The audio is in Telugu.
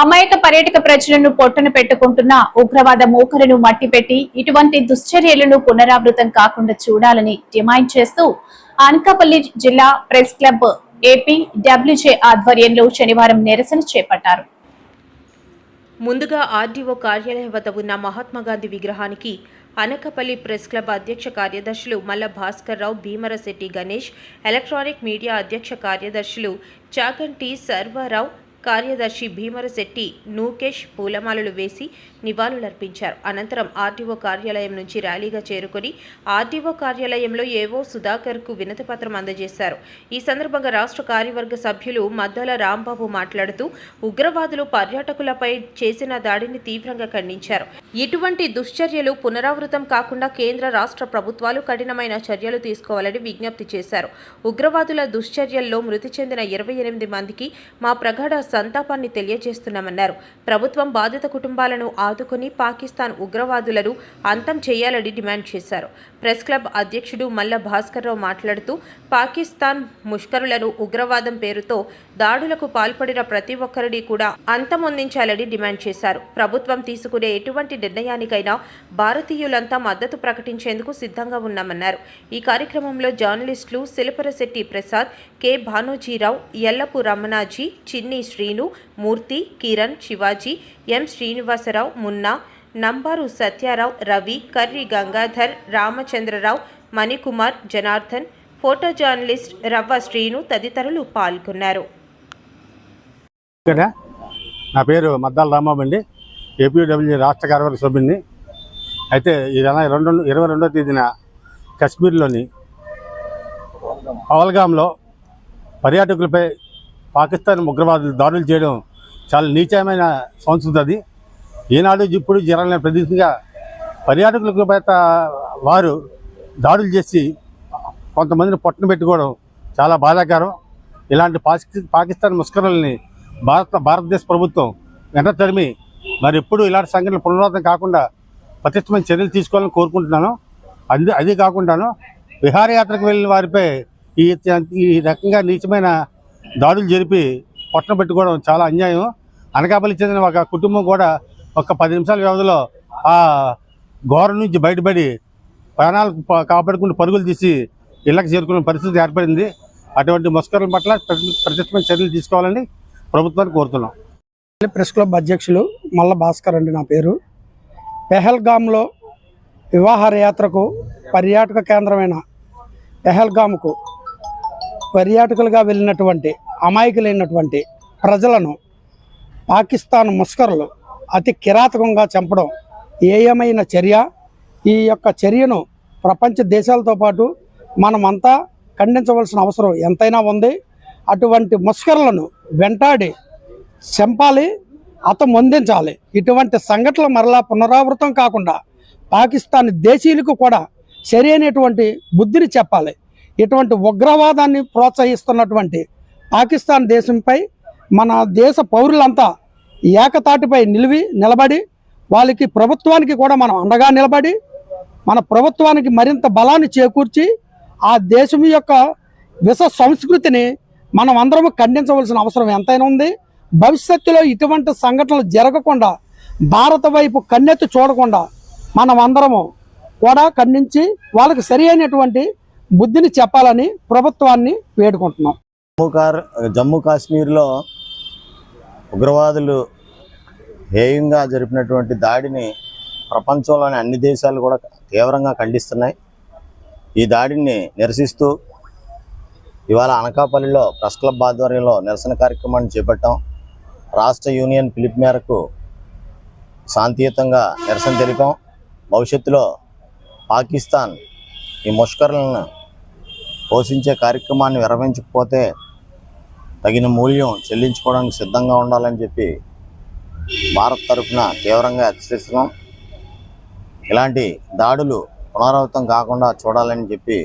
అమాయక పర్యాటక ప్రజలను పొట్టన పెట్టుకుంటున్న ఉగ్రవాద మూకలను మట్టిపెట్టి ఇటువంటి దుశ్చర్యలను పునరావృతం కాకుండా చూడాలని డిమాండ్ చేస్తూ అనకాపల్లి జిల్లా ప్రెస్ క్లబ్ ఏపీ డబ్ల్యూజే ఆధ్వర్యంలో శనివారం నిరసన చేపట్టారు. ముందుగా ఆర్డీఓ కార్యాలయం వద్ద ఉన్న మహాత్మాగాంధీ విగ్రహానికి అనకపల్లి ప్రెస్ క్లబ్ అధ్యక్ష కార్యదర్శులు మల్ల భాస్కర్ రావు భీమరశెట్టి గణేష్ ఎలక్ట్రానిక్ మీడియా అధ్యక్ష కార్యదర్శులు చాగంటి సర్వారావు కార్యదర్శి భీమరశెట్టి నూకేష్ పూలమాలలు వేసి నివాళులర్పించారు. అనంతరం ఆర్టీఓ కార్యాలయం నుంచి ర్యాలీగా చేరుకొని ఆర్టీఓ కార్యాలయంలో ఏవో సుధాకర్కు వినతిపత్రం అందజేశారు. ఈ సందర్భంగా రాష్ట్ర కార్యవర్గ సభ్యులు మద్దల రాంబాబు మాట్లాడుతూ ఉగ్రవాదులు పర్యాటకులపై చేసిన దాడిని తీవ్రంగా ఖండించారు. ఇటువంటి దుశ్చర్యలు పునరావృతం కాకుండా కేంద్ర రాష్ట్ర ప్రభుత్వాలు కఠినమైన చర్యలు తీసుకోవాలని విజ్ఞప్తి చేశారు. ఉగ్రవాదుల దుశ్చర్యల్లో మృతి చెందిన ఇరవై ఎనిమిది మందికి మా ప్రగాఢ సంతాపాన్ని తెలియజేస్తున్నామన్నారు. ప్రభుత్వం బాధిత కుటుంబాలను ఆదుకుని పాకిస్తాన్ ఉగ్రవాదులను అంతం చేయాలని డిమాండ్ చేశారు. ప్రెస్ క్లబ్ అధ్యక్షుడు మల్ల భాస్కర్రావు మాట్లాడుతూ పాకిస్తాన్ ముష్కరులను ఉగ్రవాదం పేరుతో దాడులకు పాల్పడిన ప్రతి ఒక్కరిని కూడా అంతమొందించాలని డిమాండ్ చేశారు. ప్రభుత్వం తీసుకునే ఎటువంటి నిర్ణయానికైనా భారతీయులంతా మద్దతు ప్రకటించేందుకు సిద్ధంగా ఉన్నామన్నారు. ఈ కార్యక్రమంలో జర్నలిస్టులు Silaparasetti Prasad K. Bhanojirao Yellapu Ramanaji Chinni Srinu Murthy Kiran Sivaji M. Srinivasarao Munna Nambaru Satyarao Ravi Karri Gangadhar Ramachandrarao Manikumar Janardhan photo journalist Ravva Srinu తదితరులు పాల్గొన్నారు. నా పేరు మద్దాల రాంబాబు అండి. ఏపీడబ్ల్యూ రాష్ట్ర కార్యవర్గ సభ్యుడిని. అయితే ఈ నెల రెండు ఇరవై రెండో తేదీన కశ్మీర్లోని పవల్గామ్లో పర్యాటకులపై పాకిస్తాన్ ఉగ్రవాదులు దాడులు చేయడం చాలా నీచమైన సంస్కృతి అది. ఈనాడు ఇప్పుడు జరగని ప్రతిగా పర్యాటకులకు పైన వారు దాడులు చేసి కొంతమందిని పొట్టను పెట్టుకోవడం చాలా బాధాకరం. ఇలాంటి పాకిస్తాన్ ముష్కరుల్ని భారత భారతదేశ ప్రభుత్వం వెంట తరిమి మరి ఎప్పుడు ఇలాంటి సంఘటనలు పునరావృతం కాకుండా పటిష్టమైన చర్యలు తీసుకోవాలని కోరుకుంటున్నాను. అది అది కాకుండాను విహారయాత్రకు వెళ్ళిన వారిపై ఈ ఈ రకంగా నీచమైన దాడులు జరిపి పొట్టన పెట్టుకోవడం చాలా అన్యాయం. అనకాపల్లి చెందిన ఒక కుటుంబం కూడా ఒక పది నిమిషాల వ్యవధిలో ఆ ఘోరం నుంచి బయటపడి ప్రాణాలు కాపాడుకుంటూ పరుగులు తీసి ఇళ్ళకి చేరుకునే పరిస్థితి ఏర్పడింది. అటువంటి ముస్కరుల పట్ల ప్రతి- ప్రతిష్టమైన చర్యలు తీసుకోవాలని ప్రభుత్వాన్ని కోరుతున్నాం. ప్రెస్ క్లబ్ అధ్యక్షులు మల్ల భాస్కర్ అండి నా పేరు. పెహల్గామ్లో వివాహయాత్రకు పర్యాటక కేంద్రమైన పెహల్గామ్కు పర్యాటకులుగా వెళ్ళినటువంటి అమాయకులైనటువంటి ప్రజలను పాకిస్తాన్ ముస్కరులు అతి కిరాతకంగా చంపడం ఏయమైన చర్య. ఈ యొక్క చర్యను ప్రపంచ దేశాలతో పాటు మనమంతా ఖండించవలసిన అవసరం ఎంతైనా ఉంది. అటువంటి ముస్కరులను వెంటాడి చంపాలి అందించాలి ఇటువంటి సంఘటనలు మరలా పునరావృతం కాకుండా పాకిస్తాన్ దేశీయులకు కూడా సరైనటువంటి బుద్ధిని చెప్పాలి. ఇటువంటి ఉగ్రవాదాన్ని ప్రోత్సహిస్తున్నటువంటి పాకిస్తాన్ దేశంపై మన దేశ పౌరులంతా ఏకతాటిపై నిలివి నిలబడి వాళ్ళకి ప్రభుత్వానికి కూడా మనం అండగా నిలబడి మన ప్రభుత్వానికి మరింత బలాన్ని చేకూర్చి ఆ దేశం యొక్క విష సంస్కృతిని మనం అందరం ఖండించవలసిన అవసరం ఎంతైనా ఉంది. భవిష్యత్తులో ఇటువంటి సంఘటనలు జరగకుండా భారత వైపు కన్నెత్తి చూడకుండా మనం అందరము కూడా ఖండించి వాళ్ళకి సరి అయినటువంటి బుద్ధిని చెప్పాలని ప్రభుత్వాన్ని వేడుకుంటున్నాం. జమ్మూ కార్ జమ్మూ కాశ్మీర్లో ఉగ్రవాదులు హేయంగా జరిపినటువంటి దాడిని ప్రపంచంలోని అన్ని దేశాలు కూడా తీవ్రంగా ఖండిస్తున్నాయి. ఈ దాడిని నిరసిస్తూ ఇవాళ అనకాపల్లిలో ప్రెస్ క్లబ్ ఆధ్వర్యంలో నిరసన కార్యక్రమాన్ని చేపట్టాం. రాష్ట్ర యూనియన్ పిలుపు మేరకు శాంతియుతంగా నిరసన తెలిపాం. భవిష్యత్తులో పాకిస్తాన్ ఈ ముష్కరులను పోషించే కార్యక్రమాన్ని విరమించకపోతే తగిన మూల్యం చెల్లించుకోవడానికి సిద్ధంగా ఉండాలని చెప్పి భారత్ తరఫున తీవ్రంగా హెచ్చరిస్తున్నాం. ఇలాంటి దాడులు పునరావృతం కాకుండా చూడాలని చెప్పి